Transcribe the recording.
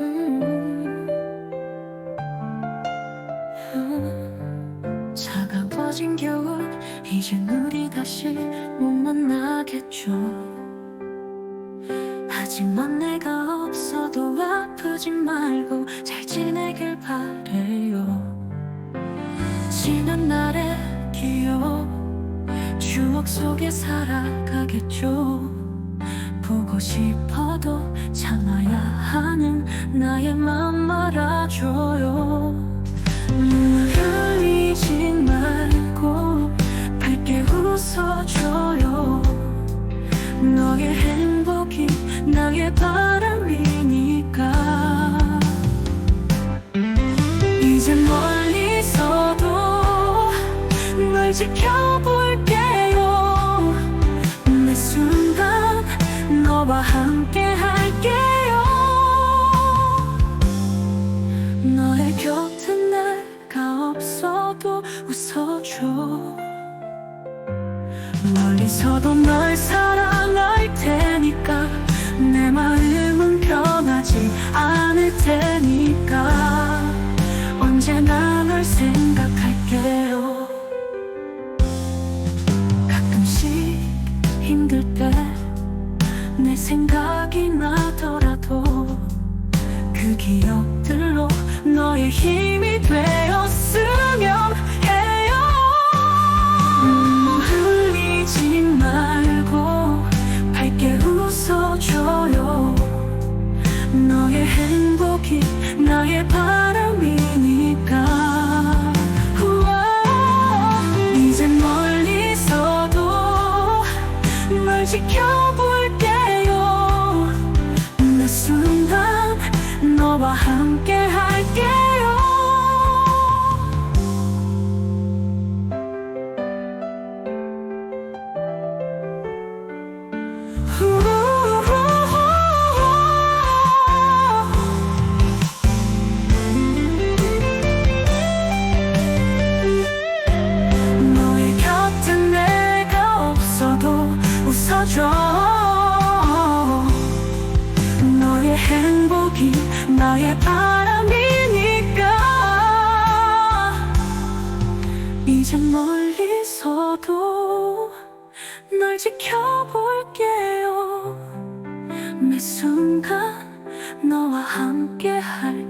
음. 차가워진 겨울 이젠 우리 다시 못 만나겠죠 하지만 내가 없어도 아프지 말고 잘 지내길 바래요 지난 날의 기억 추억 속에 살아가겠죠 보고 하는 나의 맘 말아줘요. 눈물 흘리지 말고 밝게 웃어줘요. 너의 행복이 나의 바람이니까. 이제 멀리서도 널 지켜볼게요. 매 순간 너와 함께 너의 곁에 내가 없어도 웃어줘. 멀리서도 널 사랑할 테니까 내 마음은 변하지 않을 테니까 언제나 널 생각할게요. 가끔씩 힘들 때 내 생각이 나더라도 그 기억들로 너의 힘이 되었으면 해요. 눈물 흘리지 말고 밝게 웃어줘요. 너의 행복이 나의 바람이니까. 이제 멀리서도 널 지켜볼게요. 매 순간 너와 함께 할게 나의 바람이니까. 이제 멀리서도 널 지켜볼게요. 매 순간 너와 함께 할